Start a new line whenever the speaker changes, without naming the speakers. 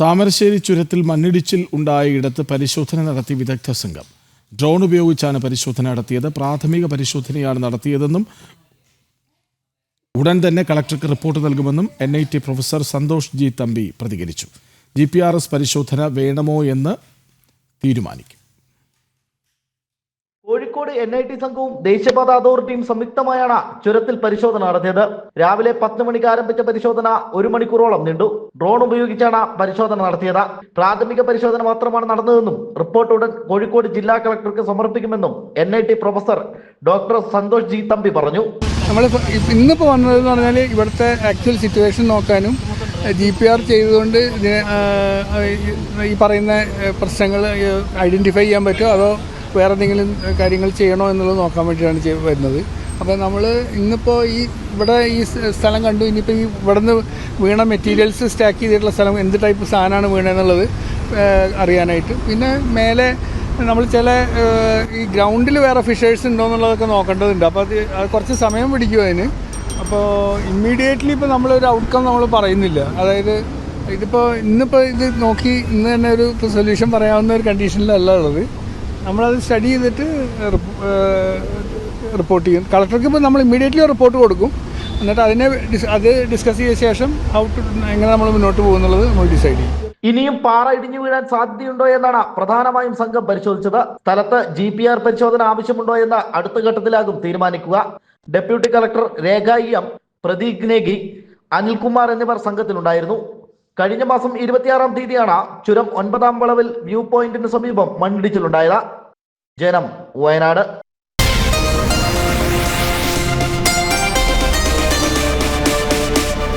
താമരശ്ശേരി ചുരത്തിൽ മണ്ണിടിച്ചിൽ ഉണ്ടായ ഇടത്ത് പരിശോധന നടത്തി വിദഗ്ധ സംഘം. ഡ്രോൺ ഉപയോഗിച്ചാണ് പരിശോധന നടത്തിയത്. പ്രാഥമിക പരിശോധനയാണ് നടത്തിയതെന്നും ഉടൻ തന്നെ കളക്ടർക്ക് റിപ്പോർട്ട് നൽകുമെന്നും N I T professor Santhosh G Thampi പ്രതികരിച്ചു. ജി പി ആർ എസ് പരിശോധന വേണമോ എന്ന് തീരുമാനിക്കും.
കോഴിക്കോട് എൻ ഐ ടി സംഘവും ദേശീയപാത അതോറിറ്റിയും സംയുക്തമായാണ് ചുരത്തിൽ പരിശോധന നടത്തിയത്. രാവിലെ പത്ത് മണിക്ക് ആരംഭിച്ച പരിശോധന ഒരു മണിക്കൂറോളം നീണ്ടു. ഡ്രോൺ ഉപയോഗിച്ചാണ് പരിശോധന നടത്തിയത്. പ്രാഥമിക പരിശോധന മാത്രമാണ് നടന്നതെന്നും റിപ്പോർട്ട് ഉടൻ കോഴിക്കോട് ജില്ലാ കളക്ടർക്ക് സമർപ്പിക്കുമെന്നും N I T professor doctor Santhosh G Thampi പറഞ്ഞു.
നമ്മൾ ഇന്നിപ്പോൾ വന്നതെന്ന് പറഞ്ഞാൽ ഇവിടുത്തെ ആക്ച്വൽ സിറ്റുവേഷൻ നോക്കാനും ജി പി ആർ ചെയ്തുകൊണ്ട് ഈ പറയുന്ന പ്രശ്നങ്ങൾ ഐഡന്റിഫൈ ചെയ്യാൻ പറ്റുമോ? അതോ വേറെ എന്തെങ്കിലും കാര്യങ്ങൾ ചെയ്യണോ എന്നുള്ളത് നോക്കാൻ വേണ്ടിയിട്ടാണ് വരുന്നത്. അപ്പോൾ നമ്മൾ ഇന്നിപ്പോൾ ഈ ഇവിടെ ഈ സ്ഥലം കണ്ടു. ഇനിയിപ്പോൾ ഈ ഇവിടെ നിന്ന് വീണ മെറ്റീരിയൽസ് സ്റ്റാക്ക് ചെയ്തിട്ടുള്ള സ്ഥലം എന്ത് ടൈപ്പ് സാധനമാണ് വീണതെന്നുള്ളത് അറിയാനായിട്ട്. പിന്നെ മേലെ നമ്മൾ ചില ഈ ഗ്രൗണ്ടിൽ വേറെ ഫിഷേഴ്സ് ഉണ്ടോ എന്നുള്ളതൊക്കെ നോക്കേണ്ടതുണ്ട്. അപ്പോൾ അത് കുറച്ച് സമയം പിടിക്കും അതിന്. അപ്പോൾ ഇമ്മീഡിയറ്റ്ലി ഇപ്പോൾ നമ്മളൊരു ഔട്ട്കം നമ്മൾ പറയുന്നില്ല. അതായത് ഇതിപ്പോൾ ഇന്നിപ്പോൾ ഇത് നോക്കി ഇന്ന് തന്നെ ഒരു സൊല്യൂഷൻ പറയാവുന്ന ഒരു കണ്ടീഷനിലല്ല ഉള്ളത്. നമ്മളത് സ്റ്റഡി ചെയ്തിട്ട് റിപ്പോർട്ട് ചെയ്യും. കളക്ടർക്ക് ഇപ്പോൾ നമ്മൾ ഇമ്മീഡിയറ്റ്ലി റിപ്പോർട്ട് കൊടുക്കും. എന്നിട്ട് അതിനെ അത് ഡിസ്കസ് ചെയ്ത ശേഷം എങ്ങനെ നമ്മൾ മുന്നോട്ട് പോകുന്നുള്ളത് നമ്മൾ ഡിസൈഡ് ചെയ്യും.
ഇനിയും പാറ ഇടിഞ്ഞു വീഴാൻ സാധ്യതയുണ്ടോ എന്നാണ് പ്രധാനമായും സംഘം പരിശോധിച്ചത്. സ്ഥലത്ത് ജി പി ആർ പരിശോധന ആവശ്യമുണ്ടോ എന്ന് അടുത്ത ഘട്ടത്തിലാകും തീരുമാനിക്കുക. Deputy collector Rekha M Pradeep Negi Anilkumar എന്നിവർ സംഘത്തിലുണ്ടായിരുന്നു. കഴിഞ്ഞ മാസം ഇരുപത്തിയാറാം തീയതിയാണ് ചുരം ഒൻപതാം വളവിൽ വ്യൂ പോയിന്റിന് സമീപം മണ്ണിടിച്ചിലുണ്ടായത്. ജനം വയനാട്